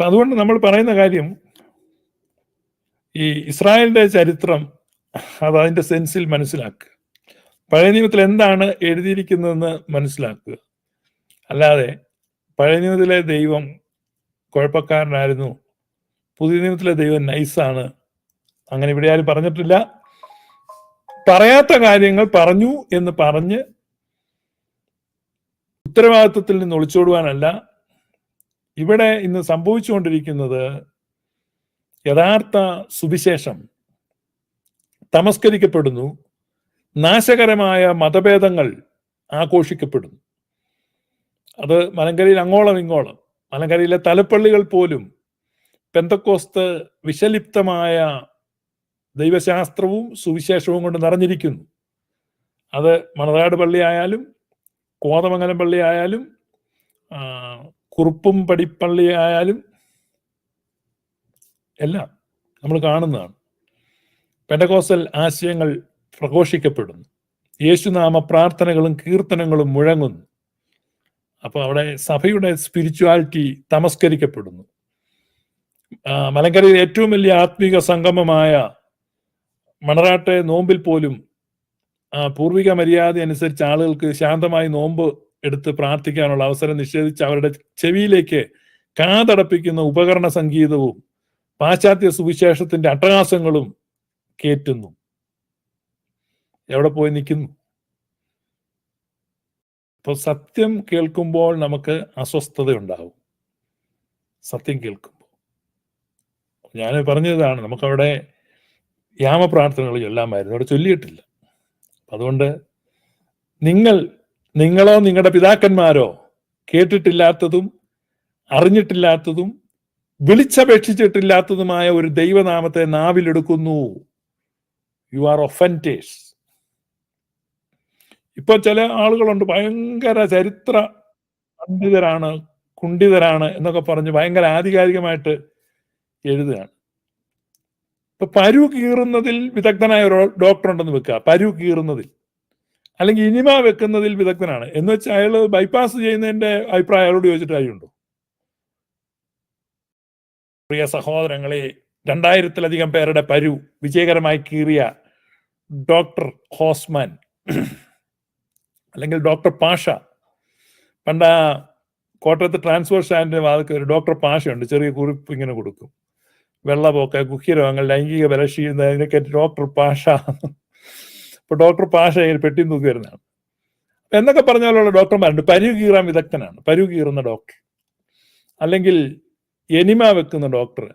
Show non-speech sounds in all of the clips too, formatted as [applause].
അതുകൊണ്ട് നമ്മൾ പറയുന്ന കാര്യം ഈ ഇസ്രായേലിന്റെ ചരിത്രം അത് അതിന്റെ സെൻസിൽ മനസ്സിലാക്കുക. പഴയ നിയമത്തിൽ എന്താണ് എഴുതിയിരിക്കുന്നതെന്ന് മനസ്സിലാക്കുക. അല്ലാതെ പഴയ നിയമത്തിലെ ദൈവം കുഴപ്പക്കാരനായിരുന്നു പുതിയ നിയമത്തിലെ ദൈവം നൈസാണ് അങ്ങനെ ഇവിടെ ആരും പറഞ്ഞിട്ടില്ല. പറയാത്ത കാര്യങ്ങൾ പറഞ്ഞു എന്ന് പറഞ്ഞ് ഉത്തരവാദിത്വത്തിൽ നിന്ന് ഒളിച്ചോടുവാനല്ല. ഇവിടെ ഇന്ന് സംഭവിച്ചുകൊണ്ടിരിക്കുന്നത് യഥാർത്ഥ സുവിശേഷം. തമസ്കരിക്കപ്പെടുന്നു. നാശകരമായ മതഭേദങ്ങൾ ആഘോഷിക്കപ്പെടുന്നു. അത് മലങ്കരയിൽ അങ്ങോളം ഇങ്ങോളം മലങ്കരയിലെ തലപ്പള്ളികൾ പോലും പെന്തക്കോസ്ത് വിഷലിപ്തമായ ദൈവശാസ്ത്രവും സുവിശേഷവും കൊണ്ട് നിറഞ്ഞിരിക്കുന്നു. അത് മണനാട് പള്ളി ആയാലും കോതമംഗലം പള്ളി ആയാലും കുറുപ്പും പടിപ്പള്ളി ആയാലും എല്ലാം നമ്മൾ കാണുന്നതാണ്. പെൻഡകോസൽ ആശയങ്ങൾ പ്രഘോഷിക്കപ്പെടുന്നു. യേശുനാമ പ്രാർത്ഥനകളും കീർത്തനങ്ങളും മുഴങ്ങുന്നു. അപ്പോൾ അവിടെ സഭയുടെ സ്പിരിച്വാലിറ്റി തമസ്കരിക്കപ്പെടുന്നു. മലങ്കരയിൽ ഏറ്റവും വലിയ ആത്മീക സംഗമമായ മണറാട്ടെ നോമ്പിൽ പോലും പൂർവിക മര്യാദ അനുസരിച്ച് ആളുകൾക്ക് ശാന്തമായി നോമ്പ് എടുത്ത് പ്രാർത്ഥിക്കാനുള്ള അവസരം നിഷേധിച്ച് അവരുടെ ചെവിയിലേക്ക് കാതടപ്പിക്കുന്ന ഉപകരണ സംഗീതവും പാശ്ചാത്യ സുവിശേഷത്തിന്റെ അട്ടഹാസങ്ങളും കേറ്റുന്നു. എവിടെ പോയി നിൽക്കുന്നു? ഇപ്പൊ സത്യം കേൾക്കുമ്പോൾ നമുക്ക് അസ്വസ്ഥത ഉണ്ടാവും സത്യം കേൾക്കുമ്പോൾ. ഞാൻ പറഞ്ഞതാണ് നമുക്കവിടെ യാമപ്രാർത്ഥനകൾ ചൊല്ലാമായിരുന്നു. അവിടെ ചൊല്ലിയിട്ടില്ല. അതുകൊണ്ട് നിങ്ങൾ നിങ്ങളോ നിങ്ങളുടെ പിതാക്കന്മാരോ കേട്ടിട്ടില്ലാത്തതും അറിഞ്ഞിട്ടില്ലാത്തതും വിളിച്ചപേക്ഷിച്ചിട്ടില്ലാത്തതുമായ ഒരു ദൈവനാമത്തെ നാവിലെടുക്കുന്നു യു ആർ ഒഫന്റേഴ്സ് ഇപ്പൊ ചില ആളുകളുണ്ട് ഭയങ്കര ചരിത്ര പണ്ഡിതരാണ് കുണ്ഠിതരാണ് എന്നൊക്കെ പറഞ്ഞ് ഭയങ്കര ആധികാരികമായിട്ട് എഴുതുകയാണ്. ഇപ്പൊ പരു കീറുന്നതിൽ വിദഗ്ധനായ ഒരു ഡോക്ടർ ഉണ്ടെന്ന് വെക്കുക. പരു കീറുന്നതിൽ. അല്ലെങ്കിൽ ഇനിമ വെക്കുന്നതിൽ വിദഗ്ധനാണ്. എന്ന് വെച്ചാൽ അയാൾ ബൈപ്പാസ് ചെയ്യുന്നതിന്റെ അഭിപ്രായം അയാളോട് ചോദിച്ചിട്ട് കാര്യമുണ്ടോ? പ്രിയ സഹോദരങ്ങളെ രണ്ടായിരത്തിലധികം പേരുടെ പരു വിജയകരമായി കീറിയ ഡോക്ടർ ഹോസ്മാൻ അല്ലെങ്കിൽ ഡോക്ടർ പാഷ. പണ്ട് കോട്ടയത്ത് ട്രാൻസ്ഫോർ സ്റ്റാൻഡിന്റെ വാദക്ക് ഒരു ഡോക്ടർ പാഷയുണ്ട്. ചെറിയ കുറിപ്പ് ഇങ്ങനെ കൊടുക്കും. വെള്ളപ്പൊക്ക കുഹ്യരോഗങ്ങൾ ലൈംഗിക ബലക്ഷീണത ഇതിനൊക്കെ ഡോക്ടർ പാഷ ഇപ്പൊ ഡോക്ടർ പാഷ ഇങ്ങനെ പെട്ടി തൂക്കി വരുന്നതാണ് എന്നൊക്കെ പറഞ്ഞാലുള്ള ഡോക്ടർമാരുണ്ട്. പരു കീറാൻ വിദഗ്ധനാണ്. പരു കീറുന്ന ഡോക്ടർ അല്ലെങ്കിൽ എനിമ വെക്കുന്ന ഡോക്ടർ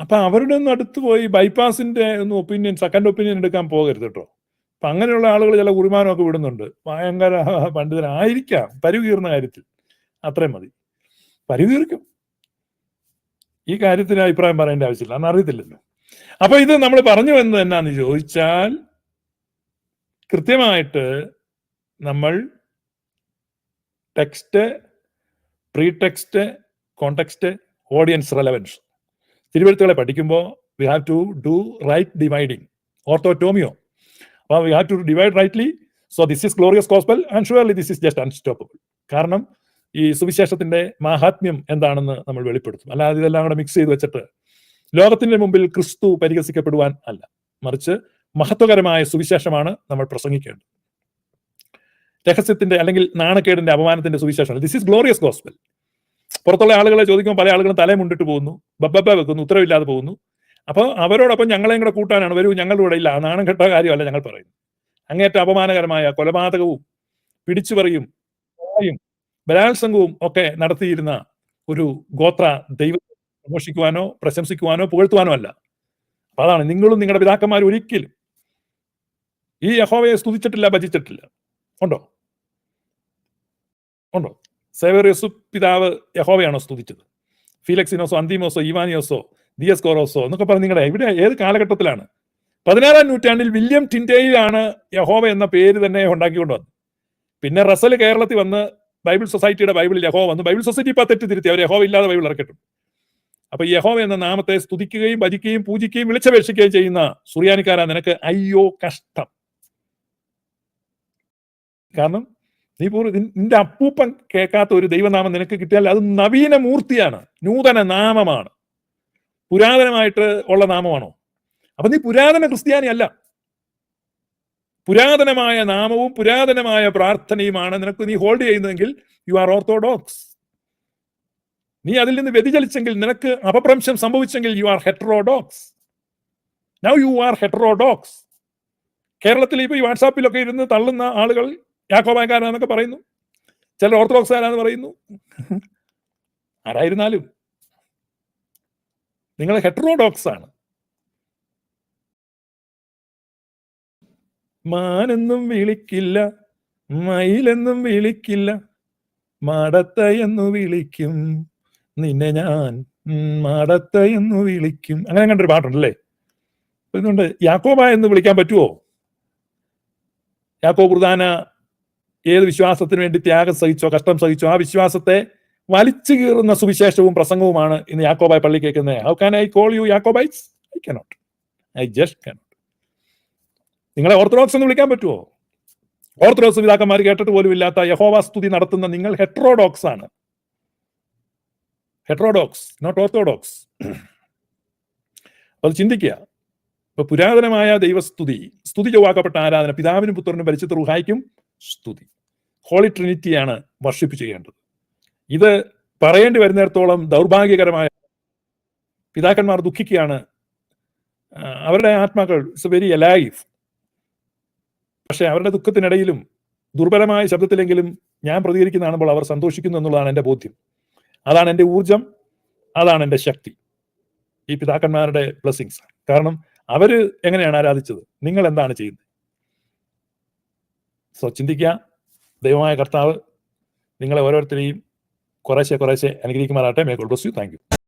അപ്പൊ അവരുടെ ഒന്നും അടുത്ത് പോയി ബൈപ്പാസിന്റെ ഒന്ന് ഒപ്പീനിയൻ സെക്കൻഡ് ഒപ്പീനിയൻ എടുക്കാൻ പോകരുത് കേട്ടോ. അപ്പൊ അങ്ങനെയുള്ള ആളുകൾ ചില കുറിമാനമൊക്കെ വിടുന്നുണ്ട്. ഭയങ്കര പണ്ഡിതനായിരിക്കാം. പരു കീറുന്ന കാര്യത്തിൽ. അത്രയും മതി. പരു കീറിക്കും. ഈ കാര്യത്തിന് അഭിപ്രായം പറയേണ്ട ആവശ്യമില്ല. അന്ന് അറിയത്തില്ലല്ലോ. അപ്പൊ ഇത് നമ്മൾ പറഞ്ഞു വന്നത് എന്നാന്ന് ചോദിച്ചാൽ കൃത്യമായിട്ട് നമ്മൾ text pretext context audience relevance തിരുവഴുത്തുകളെ പഠിക്കുമ്പോൾ we have to do right dividing ഓർത്തോട്ടോമിയോ. അപ്പോൾ we have to divide rightly so this is glorious gospel and surely this is just unstoppable കാരണം ഈ സുവിശേഷത്തിന്റെ മാഹാത്മ്യം എന്താണെന്ന് നമ്മൾ വെളിപ്പെടുത്തും. അല്ലാതെ ഇതെല്ലാം കൂടെ മിക്സ് ചെയ്ത് വെച്ചിട്ട് ലോകത്തിന്റെ മുമ്പിൽ ക്രിസ്തു പരിഹസിക്കപ്പെടുവാൻ അല്ല. മറിച്ച് മഹത്വകരമായ സുവിശേഷമാണ് നമ്മൾ പ്രസംഗിക്കേണ്ടത്. രഹസ്യത്തിന്റെ അല്ലെങ്കിൽ നാണക്കേടിന്റെ അപമാനത്തിന്റെ സുവിശേഷമാണ്. ദിസ് ഇസ് ഗ്ലോറിയസ് ഗോസ്പൽ പുറത്തുള്ള ആളുകളെ ചോദിക്കുമ്പോൾ പല ആളുകളും തലേ മുണ്ടിട്ട് പോകുന്നു ബബ്ബ വെക്കുന്നു ഉത്തരവില്ലാതെ പോകുന്നു. അപ്പോൾ അവരോടൊപ്പം ഞങ്ങളെയും കൂടെ കൂട്ടാനാണ്. വരൂ ഞങ്ങളുടെ കൂടെ ഇല്ല. നാണം കെട്ട കാര്യമല്ല ഞങ്ങൾ പറയുന്നു അങ്ങേറ്റ അപമാനകരമായ കൊലപാതകവും പിടിച്ചുപറിയും ബലാത്സംഗവും ഒക്കെ നടത്തിയിരുന്ന ഒരു ഗോത്ര ദൈവത്തെ പ്രമോഷിക്കുവാനോ പ്രശംസിക്കുവാനോ പുകഴ്ത്തുവാനോ അല്ല. അപ്പൊ അതാണ് നിങ്ങളും നിങ്ങളുടെ പിതാക്കന്മാർ ഒരിക്കലും ഈ യഹോവയെ സ്തുതിച്ചിട്ടില്ല ഭജിച്ചിട്ടില്ല. ഉണ്ടോ? ഉണ്ടോ? സേവറിയസു പിതാവ് യഹോവയാണോ സ്തുതിച്ചത്? ഫീലക്സിനോസോ അന്തിമോസോ ഇവാനിയോസോ ദിയസ്കോറോസോ എന്നൊക്കെ പറഞ്ഞ് നിങ്ങളുടെ ഇവിടെ ഏത് കാലഘട്ടത്തിലാണ്? പതിനാറാം നൂറ്റാണ്ടിൽ വില്യം ടിൻഡേയിലാണ് യഹോവ എന്ന പേര് തന്നെ ഉണ്ടാക്കിക്കൊണ്ട് വന്നത്. പിന്നെ റസൽ കേരളത്തിൽ വന്ന് ബൈബിൾ സൊസൈറ്റിയുടെ ബൈബിളിൽ യഹോവ വന്നു. ബൈബിൾ സൊസൈറ്റി ഇപ്പൊ തെറ്റ് തിരുത്തി അവർ യഹോവ ഇല്ലാതെ ബൈബിൾ ഇറക്കട്ടും. അപ്പൊ യഹോവ എന്ന നാമത്തെ സ്തുതിക്കുകയും ഭജിക്കുകയും പൂജിക്കുകയും വിളിച്ചപേക്ഷിക്കുകയും ചെയ്യുന്ന സുറിയാനിക്കാരാ നിനക്ക് അയ്യോ കഷ്ടം. കാരണം നീ പൂർ നിന്റെ അപ്പൂപ്പൻ കേൾക്കാത്ത ഒരു ദൈവനാമം നിനക്ക് കിട്ടിയാൽ അത് നവീന മൂർത്തിയാണ്. നൂതന നാമമാണ്. പുരാതനമായിട്ട് ഉള്ള നാമമാണോ? അപ്പൊ നീ പുരാതന ക്രിസ്ത്യാനി അല്ല പുരാതനമായ നാമവും പുരാതനമായ പ്രാർത്ഥനയുമാണ് നിനക്ക് നീ ഹോൾഡ് ചെയ്യുന്നതെങ്കിൽ യു ആർ ഓർത്തോഡോക്സ് നീ അതിൽ നിന്ന് വ്യതിചലിച്ചെങ്കിൽ നിനക്ക് അപഭ്രംശം സംഭവിച്ചെങ്കിൽ you are heterodox now you are heterodox കേരളത്തിൽ ഇപ്പൊ ഈ വാട്സാപ്പിലൊക്കെ ഇരുന്ന് തള്ളുന്ന ആളുകൾ യാക്കോബായക്കാരാണെന്നൊക്കെ പറയുന്നു. ചിലർ ഓർത്തഡോക്സുകാരാന്ന് പറയുന്നു. [laughs] ആരായിരുന്നാലും. നിങ്ങൾ ഹെട്രോഡോക്സ് ആണ്. മാനെന്നും വിളിക്കില്ല മയിലെന്നും വിളിക്കില്ല മാടത്ത എന്നു വിളിക്കും നിന്നെ ഞാൻ മാടത്ത എന്നു വിളിക്കും. അങ്ങനെ കണ്ടൊരു പാട്ടുണ്ടല്ലേ? ഇതുകൊണ്ട് യാക്കോബ എന്ന് വിളിക്കാൻ പറ്റുമോ യാക്കോ പ്രധാന ഏത് വിശ്വാസത്തിന് വേണ്ടി ത്യാഗം സഹിച്ചോ കഷ്ടം സഹിച്ചോ ആ വിശ്വാസത്തെ വലിച്ചു കീറുന്ന സുവിശേഷവും പ്രസംഗവുമാണ് ഇന്ന് യാക്കോബായ് പള്ളി കേൾക്കുന്നത്. How can I call you Jacobites I cannot I just cannot നിങ്ങളെ ഓർത്തഡോക്സ് എന്ന് വിളിക്കാൻ പറ്റുമോ ഓർത്തഡോക്സ് പിതാക്കന്മാർ കേട്ടിട്ട് പോലും ഇല്ലാത്ത യഹോവ സ്തുതി നടത്തുന്ന നിങ്ങൾ ഹെട്രോഡോക്സ് ആണ്. ഹെട്രോഡോക്സ് നോട്ട് ഓർത്തഡോക്സ് അത് ചിന്തിക്കുക. ഇപ്പൊ പുരാതനമായ ദൈവസ്തുതി സ്തുതി ചൊവ്വാക്കപ്പെട്ട ആരാധന പിതാവിനും പുത്രനും പരിശുദ്ധ റുഹായിക്കും സ്തുതി. ഹോളി ട്രിനിറ്റിയാണ് വർഷിപ്പ് ചെയ്യേണ്ടത്. ഇത് പറയേണ്ടി വരുന്നിടത്തോളം ദൗർഭാഗ്യകരമായ പിതാക്കന്മാർ ദുഃഖിക്കുകയാണ്. അവരുടെ ആത്മാക്കൾ ഇറ്റ്സ് വെരി അലൈവ് പക്ഷെ അവരുടെ ദുഃഖത്തിനിടയിലും ദുർബലമായ ശബ്ദത്തിലെങ്കിലും ഞാൻ പ്രതികരിക്കുന്ന കാണുമ്പോൾ അവർ സന്തോഷിക്കുന്നു എന്നുള്ളതാണ് എന്റെ ബോധ്യം. അതാണ് എന്റെ ഊർജം അതാണ് എന്റെ ശക്തി. ഈ പിതാക്കന്മാരുടെ ബ്ലെസ്സിങ്സ് കാരണം അവർ എങ്ങനെയാണ് ആരാധിച്ചത്? നിങ്ങൾ എന്താണ് ചെയ്യുന്നത്? സോ ചിന്തിക്കുക. ദൈവമായ കർത്താവ് നിങ്ങളെ ഓരോരുത്തരെയും കുറേശ്ശെ കുറേശ്ശെ അനുഗ്രഹിക്കുമാറാട്ടെ may God bless you thank you